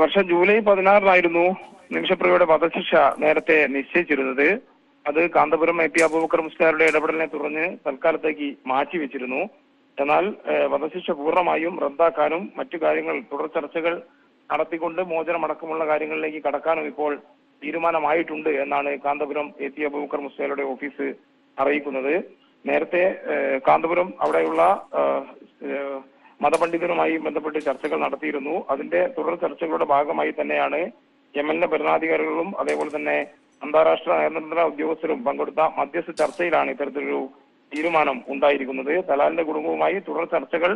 വർഷം ജൂലൈ പതിനാറിനായിരുന്നു നിമിഷപ്രിയയുടെ വധശിക്ഷ നേരത്തെ നിശ്ചയിച്ചിരുന്നത്. അത് കാന്തപുരം എ പി അബൂബക്കർ മുസ്ലിയാരുടെ ഇടപെടലിനെ തുടർന്ന് തൽക്കാലത്തേക്ക് മാറ്റിവെച്ചിരുന്നു എന്നാൽ വധശിക്ഷ പൂർണമായും റദ്ദാക്കാനും മറ്റു കാര്യങ്ങൾ തുടർ ചർച്ചകൾ നടത്തിക്കൊണ്ട് മോചനമടക്കമുള്ള കാര്യങ്ങളിലേക്ക് കടക്കാനും ഇപ്പോൾ തീരുമാനമായിട്ടുണ്ട് എന്നാണ് കാന്തപുരം എ പി അബൂബക്കർ മുസ്ലിയാരുടെ ഓഫീസ് അറിയിക്കുന്നത്. നേരത്തെ കാന്തപുരം അവിടെയുള്ള മതപണ്ഡിതരുമായി ബന്ധപ്പെട്ട് ചർച്ചകൾ നടത്തിയിരുന്നു. അതിന്റെ തുടർ ചർച്ചകളുടെ ഭാഗമായി തന്നെയാണ് യമനിലെ ഭരണാധികാരികളും അതേപോലെ തന്നെ അന്താരാഷ്ട്ര നയതന്ത്ര ഉദ്യോഗസ്ഥരും പങ്കെടുത്ത മധ്യസ്ഥ ചർച്ചയിലാണ് ഇത്തരത്തിലൊരു തീരുമാനം ഉണ്ടായിരിക്കുന്നത്. തലാലിന്റെ കുടുംബവുമായി തുടർ ചർച്ചകൾ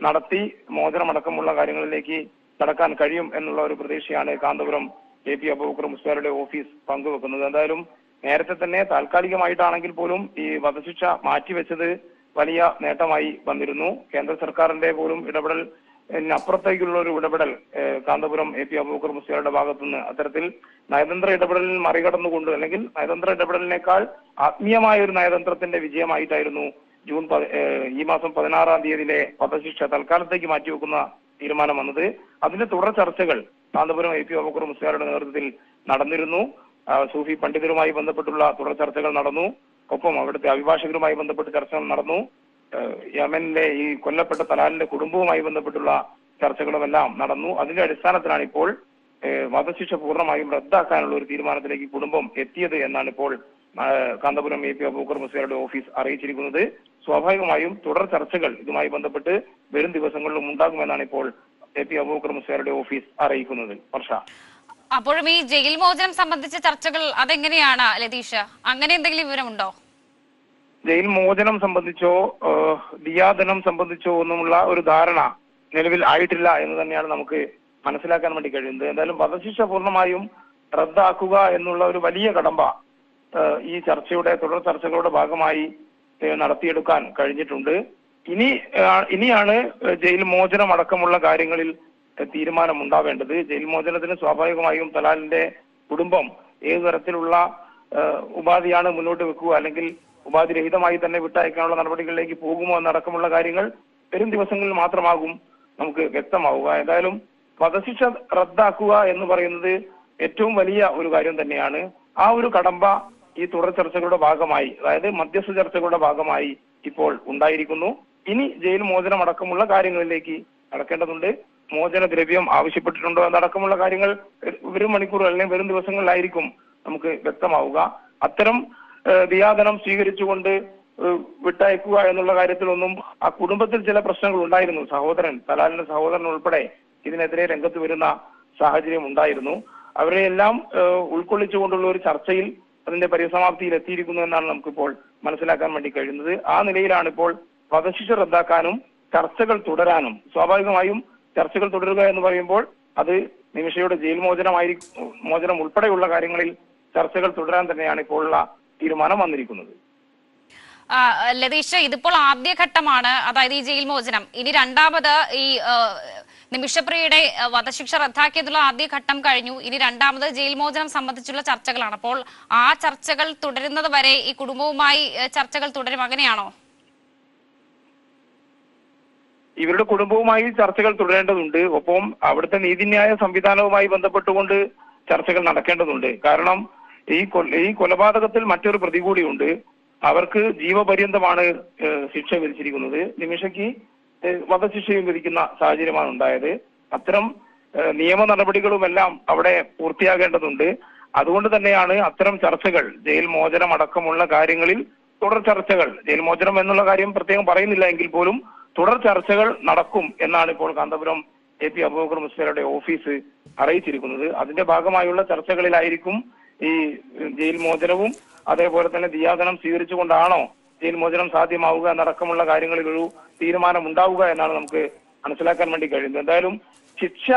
നടത്തി മോചനമടക്കമുള്ള കാര്യങ്ങളിലേക്ക് കടക്കാൻ കഴിയും എന്നുള്ള ഒരു പ്രതീക്ഷയാണ് കാന്തപുരം എ പി അബൂബക്കർ മുസ്ലിയാരുടെ ഓഫീസ് പങ്കുവെക്കുന്നത്. എന്തായാലും നേരത്തെ തന്നെ താൽക്കാലികമായിട്ടാണെങ്കിൽ പോലും ഈ വധശിക്ഷ മാറ്റിവെച്ചത് വലിയ നേട്ടമായി വന്നിരുന്നു. കേന്ദ്ര സർക്കാരിന്റെ പോലും ഇടപെടൽ അപ്പുറത്തേക്കുള്ള ഒരു ഇടപെടൽ കാന്തപുരം എ പി അബൂബക്കർ മുസ്ലിയുടെ ഭാഗത്തുനിന്ന് അത്തരത്തിൽ നയതന്ത്ര ഇടപെടലിൽ മറികടന്നുകൊണ്ട് അല്ലെങ്കിൽ നയതന്ത്ര ഇടപെടലിനേക്കാൾ ആത്മീയമായ ഒരു നയതന്ത്രത്തിന്റെ വിജയമായിട്ടായിരുന്നു ജൂൺ ഈ മാസം പതിനാറാം തീയതിയിലെ വധശിക്ഷ തൽക്കാലത്തേക്ക് മാറ്റിവെക്കുന്ന തീരുമാനം വന്നത്. അതിന്റെ തുടർ ചർച്ചകൾ കാന്തപുരം എ പി അബൂബക്കർ മുസ്ലിയുടെ നേതൃത്വത്തിൽ നടന്നിരുന്നു. സൂഫി പണ്ഡിതരുമായി ബന്ധപ്പെട്ടുള്ള തുടർ ചർച്ചകൾ നടന്നു. ഒപ്പം അവിടുത്തെ അഭിഭാഷകരുമായി ബന്ധപ്പെട്ട് ചർച്ചകൾ നടന്നു. യമനിലെ ഈ കൊല്ലപ്പെട്ട തലാലിന്റെ കുടുംബവുമായി ബന്ധപ്പെട്ടുള്ള ചർച്ചകളുമെല്ലാം നടന്നു. അതിന്റെ അടിസ്ഥാനത്തിലാണ് ഇപ്പോൾ വധശിക്ഷ പൂർണമായും റദ്ദാക്കാനുള്ള ഒരു തീരുമാനത്തിലേക്ക് കുടുംബം എത്തിയത് എന്നാണ് ഇപ്പോൾ കാന്തപുരം എ പി അബൂക്കർ മുസ്ലിയുടെ ഓഫീസ് അറിയിച്ചിരിക്കുന്നത്. സ്വാഭാവികമായും തുടർ ചർച്ചകൾ ഇതുമായി ബന്ധപ്പെട്ട് വരും ദിവസങ്ങളിലും ഉണ്ടാകുമെന്നാണ് ഇപ്പോൾ എ പി അബൂക്കർ മുസ്ലിയുടെ ഓഫീസ് അറിയിക്കുന്നത്. വർഷ. അപ്പോഴും ഈ ജയിൽ മോചനം സംബന്ധിച്ച ചർച്ചകൾ അതെങ്ങനെയാണ് ലതീഷ്? അങ്ങനെ എന്തെങ്കിലും വിവരമുണ്ടോ? ജയിൽ മോചനം സംബന്ധിച്ചോ ദിയാദനം സംബന്ധിച്ചോ ഒന്നുമുള്ള ഒരു ധാരണ നിലവിൽ ആയിട്ടില്ല എന്ന് തന്നെയാണ് നമുക്ക് മനസ്സിലാക്കാൻ വേണ്ടി കഴിയുന്നത്. എന്തായാലും വധശിക്ഷ പൂർണമായും റദ്ദാക്കുക എന്നുള്ള ഒരു വലിയ കടമ്പ ഈ ചർച്ചയുടെ തുടർ ചർച്ചകളുടെ ഭാഗമായി നടത്തിയെടുക്കാൻ കഴിഞ്ഞിട്ടുണ്ട്. ഇനി ഇനിയാണ് ജയിൽ മോചനം അടക്കമുള്ള കാര്യങ്ങളിൽ തീരുമാനം ഉണ്ടാവേണ്ടത് ജയിൽ മോചനത്തിന് സ്വാഭാവികമായും തലാലിന്റെ കുടുംബം ഏതു തരത്തിലുള്ള ഉപാധിയാണ് മുന്നോട്ട് വെക്കുക അല്ലെങ്കിൽ ഉപാധിരഹിതമായി തന്നെ വിട്ടയക്കാനുള്ള നടപടികളിലേക്ക് പോകുമോ എന്നടക്കമുള്ള കാര്യങ്ങൾ വരും ദിവസങ്ങളിൽ മാത്രമാകും നമുക്ക് വ്യക്തമാവുക. ഏതായാലും വധശിക്ഷ റദ്ദാക്കുക എന്ന് പറയുന്നത് ഏറ്റവും വലിയ ഒരു കാര്യം തന്നെയാണ്. ആ ഒരു കടമ്പ ഈ തുടർ ചർച്ചകളുടെ ഭാഗമായി അതായത് മധ്യസ്ഥ ചർച്ചകളുടെ ഭാഗമായി ഇപ്പോൾ ഉണ്ടായിരിക്കുന്നു. ഇനി ജയിൽ മോചനം അടക്കമുള്ള കാര്യങ്ങളിലേക്ക് നടക്കേണ്ടതുണ്ട് മോചന ദ്രവ്യം ആവശ്യപ്പെട്ടിട്ടുണ്ടോ എന്നടക്കമുള്ള കാര്യങ്ങൾ വരും മണിക്കൂർ അല്ലെങ്കിൽ വരും ദിവസങ്ങളിലായിരിക്കും നമുക്ക് വ്യക്തമാവുക. അത്തരം വിയാതനം സ്വീകരിച്ചുകൊണ്ട് വിട്ടയക്കുക എന്നുള്ള കാര്യത്തിലൊന്നും ആ കുടുംബത്തിൽ ചില പ്രശ്നങ്ങൾ ഉണ്ടായിരുന്നു. സഹോദരൻ തലാലിന്റെ സഹോദരൻ ഉൾപ്പെടെ ഇതിനെതിരെ രംഗത്ത് വരുന്ന സാഹചര്യം ഉണ്ടായിരുന്നു. അവരെ എല്ലാം ഉൾക്കൊള്ളിച്ചുകൊണ്ടുള്ള ഒരു ചർച്ചയിൽ അതിന്റെ പരിസമാപ്തിയിൽ എത്തിയിരിക്കുന്നു എന്നാണ് നമുക്കിപ്പോൾ മനസ്സിലാക്കാൻ വേണ്ടി കഴിയുന്നത്. ആ നിലയിലാണ് ഇപ്പോൾ വധശിക്ഷ റദ്ദാക്കാനും ചർച്ചകൾ തുടരാനും സ്വാഭാവികമായും ചർച്ചകൾ തുടരുക എന്ന് പറയുമ്പോൾ അത് നിമിഷയുടെ ജയിൽ മോചനമായി മോചനം ഉൾപ്പെടെയുള്ള കാര്യങ്ങളിൽ ചർച്ചകൾ തുടരാൻ തന്നെയാണ് ഇപ്പോഴുള്ള തീരുമാനം വന്നിരിക്കുന്നത്. ലതീഷ് ഇതിപ്പോൾ ആദ്യഘട്ടമാണ് അതായത് ഈ ജയിൽ മോചനം ഇനി രണ്ടാമത് ഈ നിമിഷപ്രിയയുടെ വധശിക്ഷ റദ്ദാക്കിയതുള്ള ആദ്യ ഘട്ടം കഴിഞ്ഞു. ഇനി രണ്ടാമത് ജയിൽ മോചനം സംബന്ധിച്ചുള്ള ചർച്ചകളാണ്. അപ്പോൾ ആ ചർച്ചകൾ തുടരുന്നത് വരെ ഈ കുടുംബവുമായി ചർച്ചകൾ തുടരും. അങ്ങനെയാണോ? ഇവരുടെ കുടുംബവുമായി ചർച്ചകൾ തുടരേണ്ടതുണ്ട്. ഒപ്പം അവിടുത്തെ നീതിന്യായ സംവിധാനവുമായി ബന്ധപ്പെട്ടുകൊണ്ട് ചർച്ചകൾ നടക്കേണ്ടതുണ്ട്. കാരണം ഈ ഈ കൊലപാതകത്തിൽ മറ്റൊരു പ്രതി കൂടിയുണ്ട്. അവർക്ക് ജീവപര്യന്തമാണ് ശിക്ഷ വിധിച്ചിരിക്കുന്നത്. നിമിഷയ്ക്ക് വധശിക്ഷയും വിധിക്കുന്ന സാഹചര്യമാണ് ഉണ്ടായത്. അത്തരം നിയമ നടപടികളുമെല്ലാം അവിടെ പൂർത്തിയാകേണ്ടതുണ്ട്. അതുകൊണ്ട് തന്നെയാണ് അത്തരം ചർച്ചകൾ ജയിൽ മോചനം അടക്കമുള്ള കാര്യങ്ങളിൽ തുടർ ചർച്ചകൾ. ജയിൽ മോചനം എന്നുള്ള കാര്യം പ്രത്യേകം പറയുന്നില്ല എങ്കിൽ പോലും തുടർ ചർച്ചകൾ നടക്കും എന്നാണ് ഇപ്പോൾ കാന്തപുരം എ പി അബൂബക്കർ മുസ്ലിയുടെ ഓഫീസ് അറിയിച്ചിരിക്കുന്നത്. അതിന്റെ ഭാഗമായുള്ള ചർച്ചകളിലായിരിക്കും ഈ ജയിൽ മോചനവും അതേപോലെ തന്നെ ദിയാദനം സ്വീകരിച്ചുകൊണ്ടാണോ ജയിൽ മോചനം സാധ്യമാവുക എന്നടക്കമുള്ള കാര്യങ്ങളിൽ ഒരു തീരുമാനം ഉണ്ടാവുക എന്നാണ് നമുക്ക് മനസ്സിലാക്കാൻ വേണ്ടി കഴിയുന്നത്. എന്തായാലും ശിക്ഷ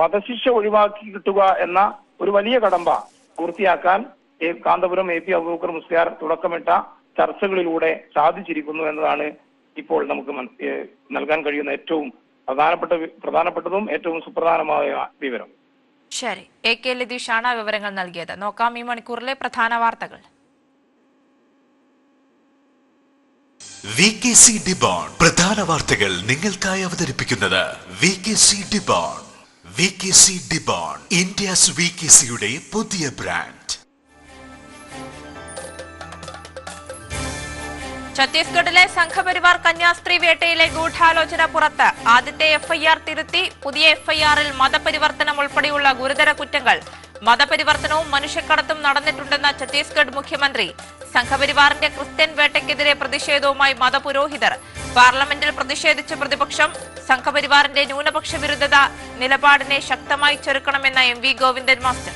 വധശിക്ഷ ഒഴിവാക്കി കിട്ടുക എന്ന ഒരു വലിയ കടമ്പ പൂർത്തിയാക്കാൻ കാന്തപുരം എ പി അബൂബക്കർ മുസ്ലിയാർ തുടക്കമിട്ട ചർച്ചകളിലൂടെ സാധിച്ചിരിക്കുന്നു എന്നതാണ് ഇപ്പോൾ നമുക്ക് നൽകാൻ കഴിയുന്ന ഏറ്റവും പ്രധാനപ്പെട്ട പ്രധാനപ്പെട്ടതും ഏറ്റവും സുപ്രധാനമായ വിവരം. ശരി. എ കെ ലതീഷാണ് വിവരങ്ങൾ നൽകിയത്. നോക്കാം ഈ മണിക്കൂറിലെ പ്രധാന വാർത്തകൾ. വി കെ സി ഡിബോൺ പ്രധാന വാർത്തകൾ നിങ്ങൾക്കായി അവതരിപ്പിക്കുന്നത് V K C Debon V K C Debon India's V K സിയുടെ പുതിയ ബ്രാൻഡ്. ഛത്തീസ്ഗഡിലെ സംഘപരിവാർ കന്യാസ്ത്രീ വേട്ടയിലെ ഗൂഢാലോചന പുറത്ത് ആദ്യത്തെ എഫ്ഐആർ തിരുത്തി പുതിയ എഫ്ഐആറിൽ മതപരിവർത്തനം ഉൾപ്പെടെയുള്ള ഗുരുതര കുറ്റങ്ങൾ. മതപരിവർത്തനവും മനുഷ്യക്കടത്തും നടന്നിട്ടുണ്ടെന്ന ഛത്തീസ്ഗഡ് മുഖ്യമന്ത്രി സംഘപരിവാറിന്റെ ക്രിസ്ത്യൻ വേട്ടയ്ക്കെതിരെ പ്രതിഷേധവുമായി മതപുരോഹിതർ. പാർലമെന്റിൽ പ്രതിഷേധിച്ച പ്രതിപക്ഷം സംഘപരിവാറിന്റെ ന്യൂനപക്ഷ വിരുദ്ധത നിലപാടിനെ ശക്തമായി ചെറുക്കണമെന്ന എം വി ഗോവിന്ദൻ മാസ്റ്റർ.